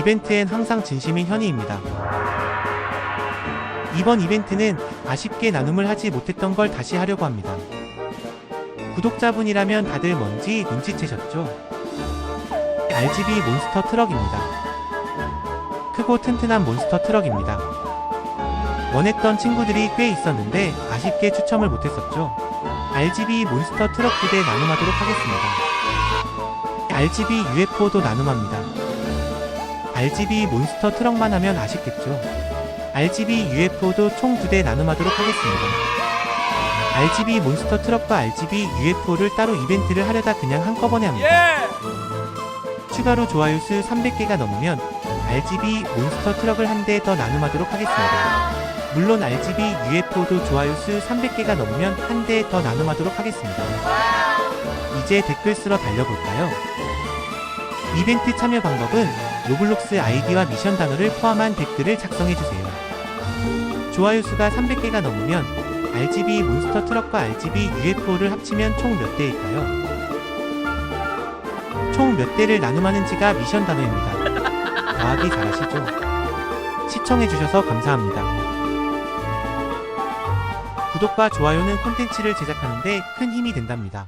이벤트엔 항상 진심인 현이입니다. 이번 이벤트는 아쉽게 나눔을 하지 못했던 걸 다시 하려고 합니다. 구독자분이라면 다들 뭔지 눈치채셨죠? RGB 몬스터 트럭입니다. 크고 튼튼한 몬스터 트럭입니다. 원했던 친구들이 꽤 있었는데 아쉽게 추첨을 못했었죠. RGB 몬스터 트럭 2대 나눔하도록 하겠습니다. RGB UFO도 나눔합니다. RGB 몬스터 트럭만 하면 아쉽겠죠. RGB UFO도 총 2대 나눔하도록 하겠습니다. RGB 몬스터 트럭과 RGB UFO를 따로 이벤트를 하려다 그냥 한꺼번에 합니다. 예! 추가로 좋아요 수 300개가 넘으면 RGB 몬스터 트럭을 한 대 더 나눔하도록 하겠습니다. 물론 RGB UFO도 좋아요 수 300개가 넘으면 한 대 더 나눔하도록 하겠습니다. 이제 댓글 쓰러 달려볼까요? 이벤트 참여 방법은 로블록스 아이디와 미션 단어를 포함한 댓글을 작성해주세요. 좋아요 수가 300개가 넘으면 RGB 몬스터 트럭과 RGB UFO를 합치면 총 몇 대일까요? 총 몇 대를 나눔하는지가 미션 단어입니다. 과하기 잘하시죠? 시청해주셔서 감사합니다. 구독과 좋아요는 콘텐츠를 제작하는데 큰 힘이 된답니다.